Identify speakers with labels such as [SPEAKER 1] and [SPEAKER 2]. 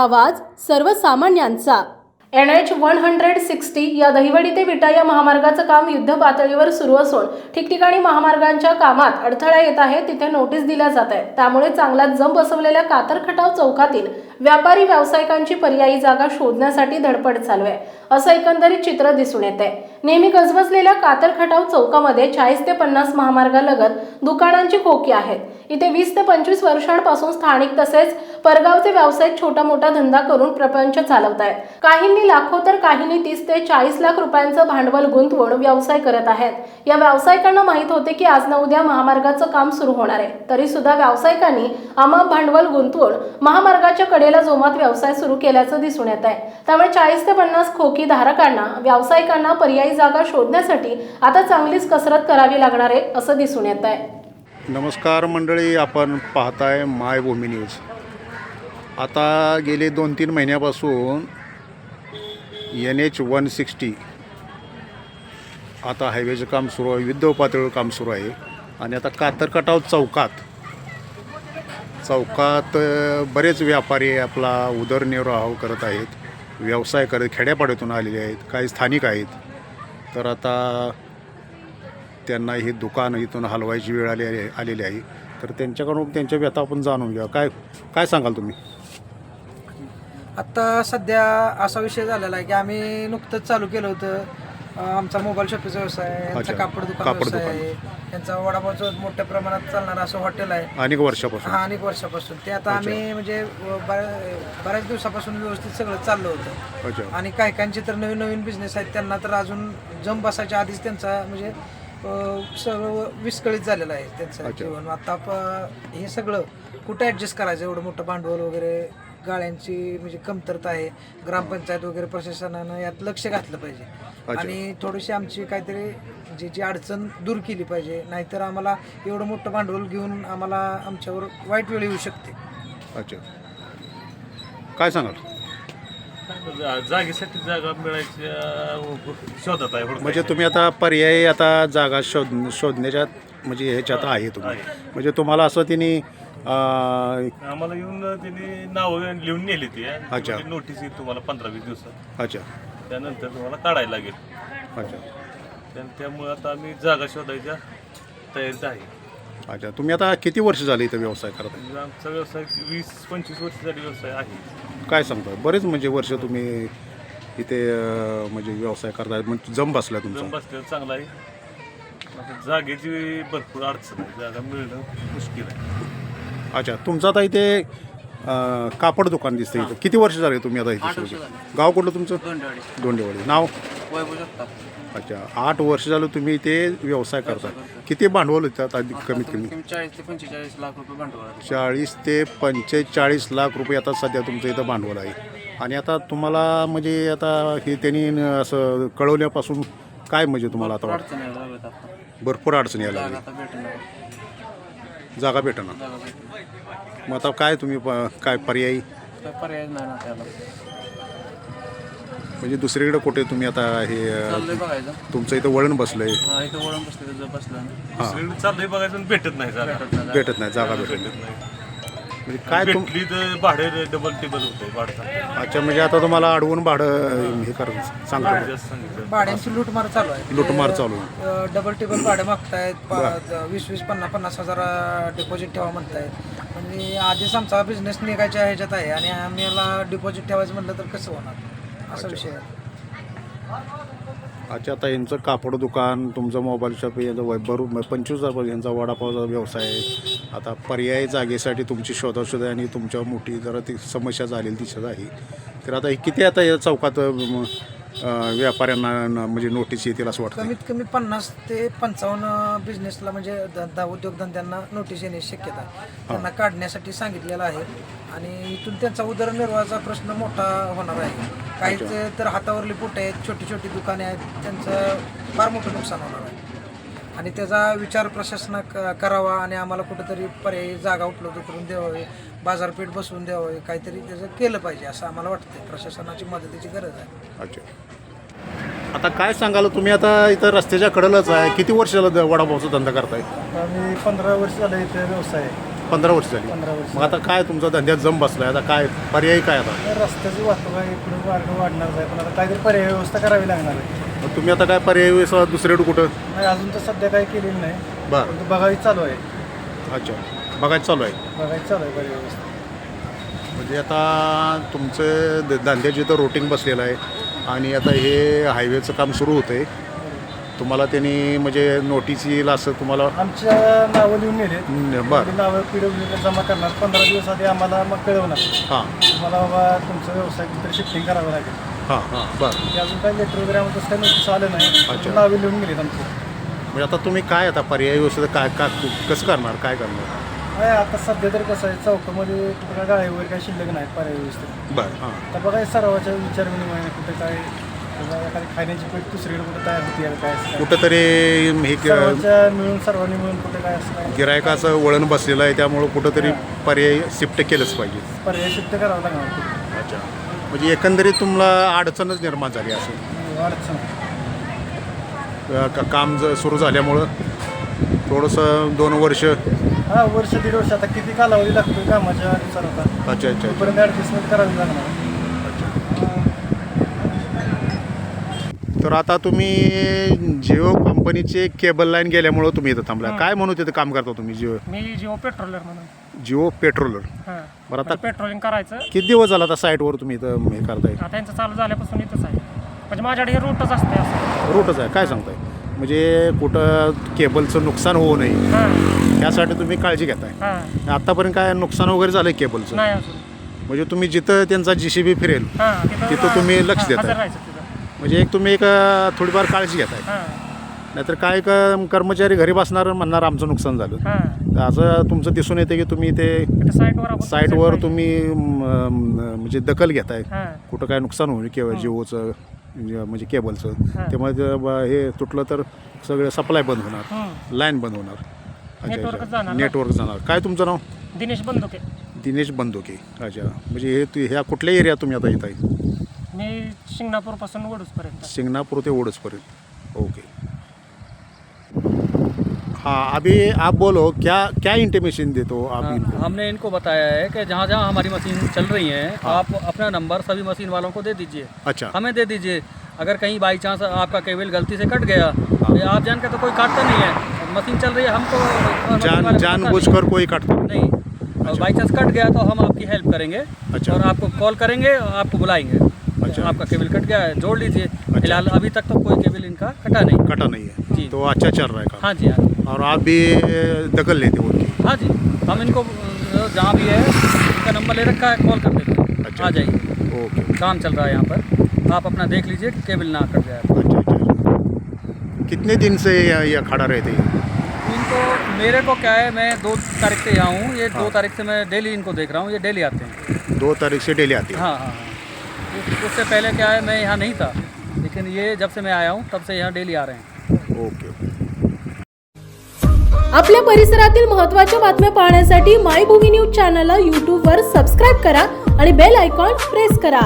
[SPEAKER 1] आवाज सर्वसामान्यांचा. N H one hundred sixty या दहिवडी ते विटा या महामार्गाचं काम युद्ध पातळीवर सुरू असून ठिकठिकाणी महामार्गांच्या कामात अडथळा येत आहे तिथे नोटीस दिल्या जात आहे त्यामुळे चांगला जम बसवलेल्या कातरखटाव चौकातील व्यापारी व्यावसायिकांची पर्यायी जागा शोधण्यासाठी धडपड चालू आहे. असं एकंदरीत चित्र दिसून येत आहे नेहमी गजबजलेल्या कातरखटाव चौकामध्ये चाळीस ते पन्नास महामार्गालगत दुकानांची खोकी आहेत. इथे वीस ते पंचवीस वर्षांपासून स्थानिक तसेच परगावचे व्यावसायिक छोटा मोठा धंदा करून प्रपंच चालवत आहेत काहींनी लाखो तर काहींनी तीस ते चाळीस लाख रुपयांचं भांडवल गुंतवून व्यवसाय करत आहेत. या व्यावसायिकांना माहीत होते की आज ना उद्या महामार्गाचं काम सुरू होणार आहे. तरी सुद्धा व्यावसायिकांनी अमाप भांडवल गुंतवून महामार्गाच्या कडेला जोमात व्यवसाय सुरू केल्याचं दिसून येत आहे त्यामुळे चाळीस ते पन्नास खोकी धारकांना व्यावसायिकांना पर्यायी जागा शोधण्यासाठी आता चांगलीच कसरत करावी लागणार आहे असं दिसून येत आहे.
[SPEAKER 2] नमस्कार मंडळी आपण पाहताय मायभूमी न्यूज. आता गेले दोन तीन महिन्यापासून एन एच वन सिक्स्टी आता हायवेचं काम सुरू आहे युद्ध पातळीवर काम सुरू आहे. आणि आता कातरकटाव चौकात चौकात बरेच व्यापारी आपला उदरनिर्वाह करत आहेत व्यवसाय करत खेड्यापाड्यातून आलेले आहेत काही स्थानिक आहेत. तर आता त्यांना ही दुकान इथून हलवायची वेळ आली आलेली आहे. तर त्यांच्याकडून त्यांच्या व्यथा आपण जाणून घ्या काय काय सांगाल तुम्ही?
[SPEAKER 3] आत्ता सध्या असा विषय झालेला आहे की आम्ही नुकतंच चालू केलं होतं. आमचा मोबाईल शॉपीचा व्यवसाय आहे यांचा
[SPEAKER 2] अच्छा.
[SPEAKER 3] कापड दुकान
[SPEAKER 2] कापड
[SPEAKER 3] व्यवसाय
[SPEAKER 2] दुकान.
[SPEAKER 3] आहे यांचा वडापावचं मोठ्या प्रमाणात चालणारं असं हॉटेल आहे.
[SPEAKER 2] अनेक वर्षापासून.
[SPEAKER 3] हा अनेक वर्षापासून. ते आता आम्ही म्हणजे अं, बऱ्या- बऱ्याच दिवसापासून व्यवस्थित सगळं चाललं होतं.
[SPEAKER 2] अच्छा.
[SPEAKER 3] आणि काही काहींचे तर नवीन नवीन बिझनेस आहेत त्यांना तर अजून जम बसायच्या आधीच त्यांचा म्हणजे अं, सगळं विस्कळीत झालेलं आहे त्यांचं. जीवन. आता प- हे सगळं कुठं ॲडजस्ट करायचं? एवढं मोठं भांडवल वगैरे गाळ्यांची म्हणजे कमतरता आहे. ग्रामपंचायत वगैरे प्रशासनानं यात लक्ष घातलं पाहिजे. आणि थोडीशी आमची काहीतरी जी जी अडचण दूर केली पाहिजे. नाहीतर आम्हाला एवढं मोठं भांडवल घेऊन आम्हाला आमच्यावर वाईट वेळ येऊ शकते.
[SPEAKER 2] अच्छा. काय सांगाल?
[SPEAKER 4] जा- जागेसाठी जागा मिळायची अं, शोधत आहे.
[SPEAKER 2] म्हणजे तुम्ही आता पर्यायी आता जागा शोध शोधण्याच्या म्हणजे ह्याच्यात आहे तुम्ही. म्हणजे तुम्हाला असं तिने अं,
[SPEAKER 4] आम्हाला येऊन त्यांनी नावं लिहून नेली ती
[SPEAKER 2] अच्छा.
[SPEAKER 4] नोटीस येईल तुम्हाला पंधरा वीस दिवसात.
[SPEAKER 2] अच्छा.
[SPEAKER 4] त्यानंतर तुम्हाला काढायला लागेल.
[SPEAKER 2] अच्छा.
[SPEAKER 4] त्या- त्यामुळे आता आम्ही जागा शोधायच्या तयारीत आहे.
[SPEAKER 2] अच्छा. तुम्ही आता किती वर्ष झाले इथं व्यवसाय करत
[SPEAKER 4] म्हणजे आमचा व्यवसाय वीस पंचवीस वर्ष झाली व्यवसाय आहे.
[SPEAKER 2] आहे काय सांगता? बरेच म्हणजे वर्ष तुम्ही इथे अं, म्हणजे व्यवसाय करताय. म्हणजे जम बसला तुमचा.
[SPEAKER 4] जम बसलेलं चांगला आहे. आता जागेची भरपूर अडचण आहे. जागा मिळणं मुश्किल आहे.
[SPEAKER 2] अच्छा तुमचं आता इथे अं, कापड दुकान दिसतं इथं. किती वर्ष झाले तुम्ही आता इथे सुरू गाव कुठलं तुमचं? दोंडेवाडी. नाव? अच्छा आठ वर्ष झालं तुम्ही इथे व्यवसाय करता. किती भांडवल होतात आधी कमीत कमी?
[SPEAKER 5] चाळीस ते पंचेचाळीस लाख रुपये भांडवल आहे.
[SPEAKER 2] चाळीस ते पंचेचाळीस लाख रुपये आता सध्या तुमचं इथं भांडवल आहे. आणि आता तुम्हाला म्हणजे आता हे त्यांनी न- असं कळवल्यापासून काय म्हणजे तुम्हाला आता वाटतं?
[SPEAKER 5] अडचणी यायला लागल्यात आता.
[SPEAKER 2] भरपूर अडचणी यायला
[SPEAKER 5] जागा
[SPEAKER 2] लागली.
[SPEAKER 5] आता भेटणार.
[SPEAKER 2] जागा भेटणार मग आता काय तुम्ही प- काय पर्यायी?
[SPEAKER 5] काय पर्याय नाही ना त्याला.
[SPEAKER 2] म्हणजे दुसरीकडे कुठे तुम्ही आता हे अं,
[SPEAKER 5] चाललंय बघायचं.
[SPEAKER 2] तुमचं इथं वळण बसलंय.
[SPEAKER 5] हा इथं वळण बसलं जर बसलं
[SPEAKER 4] चाललंय बघायचं भेटत नाही जागा.
[SPEAKER 2] भेटत नाही जागा भेटत नाही. म्हणजे काय तुम
[SPEAKER 4] भेटली तर भाडे डबल टेबल होते भाडं
[SPEAKER 2] अच्छा म्हणजे आता तुम्हाला अडवून भाडं हे कर सांगतो.
[SPEAKER 4] जास्त सांगितलं.
[SPEAKER 3] भाड्यांची लूटमार चालू आहे.
[SPEAKER 2] लूटमार चालू आहे.
[SPEAKER 3] डबल टेबल भाडे मागतायत पा- वीस वीस पन्नास पन्नास हजार डिपॉझिट ठेवा म्हणतायत. आणि आधीच आमचा बिझनेस निघायच्या ह्याच्यात आहे आणि आम्हाला डिपॉझिट ठेवायचं म्हटलं तर कसं होणार? असा विषय आहे.
[SPEAKER 2] अच्छा आता यांचं कापड दुकान तुमचं मोबाईल शॉप यांचं वैभव पंचवीस हजार यांचा वडापावचा व्यवसाय आहे. आता पर्यायी जागेसाठी तुमची शोधाशोध आणि तुमच्या मोठी जरा ती समस्या झालेली दिसत आहे. तर आता हे किती आता या चौकात व्यापाऱ्यांना न- म्हणजे नोटीस येतील असं वाटतं
[SPEAKER 3] कमीत कमी पन्नास ते पंचावन्न बिझनेसला म्हणजे धंदा उद्योगधंद्यांना नोटीस येण्याची शक्यता आहे. त्यांना काढण्यासाठी सांगितलेलं आहे. आणि इथून त्यांचा उदरनिर्वाहाचा प्रश्न मोठा होणार आहे. काही तर हातावरली पोटे आहेत छोटी छोटी दुकाने आहेत त्यांचं फार मोठं नुकसान होणार आहे. आणि त्याचा विचार प्रशासना क- करावा आणि आम्हाला कुठेतरी पर्यायी जागा उपलब्ध करून द्यावी बाजारपेठ बसवून द्यावी काहीतरी त्याचं केलं पाहिजे असं आम्हाला वाटतं प्रशासनाची मदतीची गरज आहे.
[SPEAKER 2] अच्छा. आता काय सांगाल तुम्ही? आता इथं रस्त्याच्या कडेलाच आहे. किती वर्ष झालं द- वडापावचा धंदा करताय?
[SPEAKER 6] आम्ही पंधरा वर्ष झालं इथे व्यवसाय. आहे
[SPEAKER 2] पंधरा वर्ष झाली.
[SPEAKER 7] पंधरा वर्ष.
[SPEAKER 2] मग आता काय तुमचा धंद्यात जम बसलाय? आता काय पर्याय काय आता?
[SPEAKER 7] तर रस्त्याची वाहतूक आहे इकडे मार्ग वाढणार आहे. पण आता काहीतरी पर्याय व्यवस्था करावी लागणार आहे.
[SPEAKER 2] मग तुम्ही आता काय पर्याय व्यवस्था दुसरीकडे कुठं?
[SPEAKER 7] नाही अजून तर सध्या काही केलेली नाही.
[SPEAKER 2] बरं.
[SPEAKER 7] पण बघावी चालू आहे.
[SPEAKER 2] अच्छा. बघायचं चालू आहे?
[SPEAKER 7] बघायची चालू आहे पर्याय व्यवस्था.
[SPEAKER 2] म्हणजे आता तुमचं ध- धंद्याची तर रोटिंग बसलेलं आहे. आणि आता हे हायवेचं काम सुरू होतं आहे तुम्हाला त्यांनी म्हणजे नोटीस येईल असं तुम्हाला
[SPEAKER 7] आमच्या नावं लिहून नेले
[SPEAKER 2] न- बरं.
[SPEAKER 7] नावं पी डब्ल्यू जमा करणार. पंधरा दिवस आधी आम्हाला मग कळवणार.
[SPEAKER 2] हां.
[SPEAKER 7] तुम्हाला बाबा तुमचा व्यवसाय कुठेतरी शिफ्टिंग करावं लागेल.
[SPEAKER 2] हां. हां. बरं.
[SPEAKER 7] ते अजून काही लेटर वगैरे आम्हाला तसं नोटीस आलं नाही.
[SPEAKER 2] अच्छा.
[SPEAKER 7] नावे लिहून गेलेत आमची.
[SPEAKER 2] म्हणजे आता तुम्ही काय आता पर्याय व्यवस्थित काय काय कसं करणार काय करणार?
[SPEAKER 7] काय आता सध्या तर कसं आहे चौकामध्ये कुठं काय गाळे वगैरे काही शिल्लक नाही पर्याय व्यवस्थित.
[SPEAKER 2] बरं हां.
[SPEAKER 7] तर बघा हे सर्वाच्या विचार विनिमय कुठे काय किंवा एखादी खाण्याची पेट दुसरीकडे कुठे तयार होती काय असं काय.
[SPEAKER 2] कुठंतरी हे क-
[SPEAKER 7] सर्वांच्या मिळून सर्वांनी मिळून कुठे काय असं काय.
[SPEAKER 2] गिरायकाचं वळण बसलेलं आहे त्यामुळं कुठंतरी पर्याय शिफ्ट केलंच पाहिजे.
[SPEAKER 7] पर्याय शिफ्ट करावं लागणार.
[SPEAKER 2] अच्छा. म्हणजे एकंदरीत तुम्हाला अडचणच निर्माण झाली असं
[SPEAKER 7] अडचण आहे.
[SPEAKER 2] अ, का- काम ज सुरू झाल्यामुळं थोडंसं दोन वर्ष अच्छा
[SPEAKER 7] हा वर्ष दीड वर्ष. आता किती कालावधी लागतो कामाच्या आता?
[SPEAKER 2] अच्छा अच्छा
[SPEAKER 7] तोपर्यंत ॲडजस्टमेंट करावी लागणार.
[SPEAKER 2] तर आता तुम्ही जिओ कंपनीचे केबल लाईन गेल्यामुळं तुम्ही इथं थांबला. काय म्हणू तिथं काम करता तुम्ही जिओ?
[SPEAKER 6] मी जिओ पेट्रोलर म्हणून.
[SPEAKER 2] जिओ पेट्रोलर.
[SPEAKER 6] हां.
[SPEAKER 2] बरं आता
[SPEAKER 6] पेट्रोलिंग करायचं.
[SPEAKER 2] किती दिवस झाला आता साईटवर तुम्ही इथं हे करताय?
[SPEAKER 6] आता यांचं चालू झाल्यापासून इथंच आहे. म्हणजे माझ्याकडे हे रूटच असते असं.
[SPEAKER 2] रूटच आहे. काय सांगताय? म्हणजे कुठं केबलचं नुकसान होऊ नये.
[SPEAKER 6] हां.
[SPEAKER 2] यासाठी तुम्ही काळजी घेताय.
[SPEAKER 6] हां.
[SPEAKER 2] आतापर्यंत काय नुकसान वगैरे झालं केबलचं?
[SPEAKER 6] नाही अजून.
[SPEAKER 2] म्हणजे तुम्ही जिथं त्यांचा जी सी बी फिरेल
[SPEAKER 6] हां
[SPEAKER 2] तिथं तुम्ही लक्ष
[SPEAKER 6] हां,
[SPEAKER 2] देताय.
[SPEAKER 6] हजर राहायचं तिथं.
[SPEAKER 2] म्हणजे एक तुम्ही एक अ, थोडीफार काळजी घेताय.
[SPEAKER 6] हां.
[SPEAKER 2] नाहीतर काय क- कर्मचारी घरी बसणार म्हणणार आमचं नुकसान झालं.
[SPEAKER 6] हां.
[SPEAKER 2] तर असं तुमचं दिसून येते की तुम्ही ते
[SPEAKER 6] साईटवर आपण
[SPEAKER 2] साईटवर
[SPEAKER 6] पाहिजे.
[SPEAKER 2] तुम्ही म, म, म्हणजे दखल घेताय.
[SPEAKER 6] हां.
[SPEAKER 2] कुठं काय नुकसान होईल केवळ जिओचं जे- म्हणजे केबलचं.
[SPEAKER 6] हां.
[SPEAKER 2] त्यामुळे ब- हे तुटलं तर सगळं सप्लाय बंद होणार. लाईन बंद होणार.
[SPEAKER 6] जाणार ना.
[SPEAKER 2] नेटवर्क जाणार. काय तुमचं नाव?
[SPEAKER 6] दिनेश बंदुके.
[SPEAKER 2] दिनेश बंदोके. अच्छा. म्हणजे हे तु- ह्या कुठल्या एरियात तुम्ही आता येत आहे
[SPEAKER 6] मी शिंगणापूरपासून वडूसपर्यंत.
[SPEAKER 2] सिंगनापूर ते ओडसपर्यंत ओके हाँ अभी आप बोलो क्या क्या इंटीमेशन देते हो आप
[SPEAKER 8] हाँ,
[SPEAKER 2] इनको?
[SPEAKER 8] हमने इनको बताया है कि जहाँ जहाँ हमारी मशीन चल रही है आप अपना नंबर सभी मशीन वालों को दे दीजिए।
[SPEAKER 2] अच्छा।
[SPEAKER 8] हमें दे दीजिए। अगर कहीं बाई चांस आपका केबल गलती से कट गया तो आप जान के तो कोई काटता नहीं है। मशीन चल रही है हमको
[SPEAKER 2] जान जान बुझ कर कोई काटता
[SPEAKER 8] नहीं। और बाई चांस कट गया तो हम आपकी हेल्प करेंगे
[SPEAKER 2] अच्छा।
[SPEAKER 8] और आपको कॉल करेंगे आपको बुलाएँगे।
[SPEAKER 2] अच्छा।
[SPEAKER 8] आपका केबल कट गया है जोड़ लीजिए। फ़िलहाल अभी तक तो कोई केबल इनका कटा नहीं।
[SPEAKER 2] कटा नहीं है।
[SPEAKER 8] जी।
[SPEAKER 2] तो अच्छा चल रहा है काम।
[SPEAKER 8] हाँ जी हाँ
[SPEAKER 2] और आप भी दखल लेते हो उनकी?
[SPEAKER 8] हाँ जी। हम इनको जहाँ भी है इनका नंबर ले रखा है कॉल कर देते हैं।
[SPEAKER 2] अच्छा।
[SPEAKER 8] आ जाइए।
[SPEAKER 2] ओके।
[SPEAKER 8] काम चल रहा है यहाँ पर। आप अपना देख लीजिए कि केबल ना कट जाए।
[SPEAKER 2] अच्छा अच्छा अच्छा। कितने दिन से ये ये खड़ा रहते हैं?
[SPEAKER 8] इनको मेरे को क्या है मैं दो तारीख से यहाँ हूँ। ये दो तारीख से मैं डेली इनको देख रहा हूँ ये डेली आते हैं।
[SPEAKER 2] दो तारीख से डेली आते हैं
[SPEAKER 8] हाँ? हाँ हाँ। उससे पहले क्या है मैं यहाँ नहीं था लेकिन ये जब से मैं आया हूँ तब से यहाँ डेली आ रहे हैं।
[SPEAKER 2] ओके।
[SPEAKER 1] आपल्या परिसरातील महत्त्वाच्या बातम्या पाहण्यासाठी मायभूमी न्यूज चॅनलला यूट्यूबवर सबस्क्राईब करा आणि बेल आयकॉन प्रेस करा.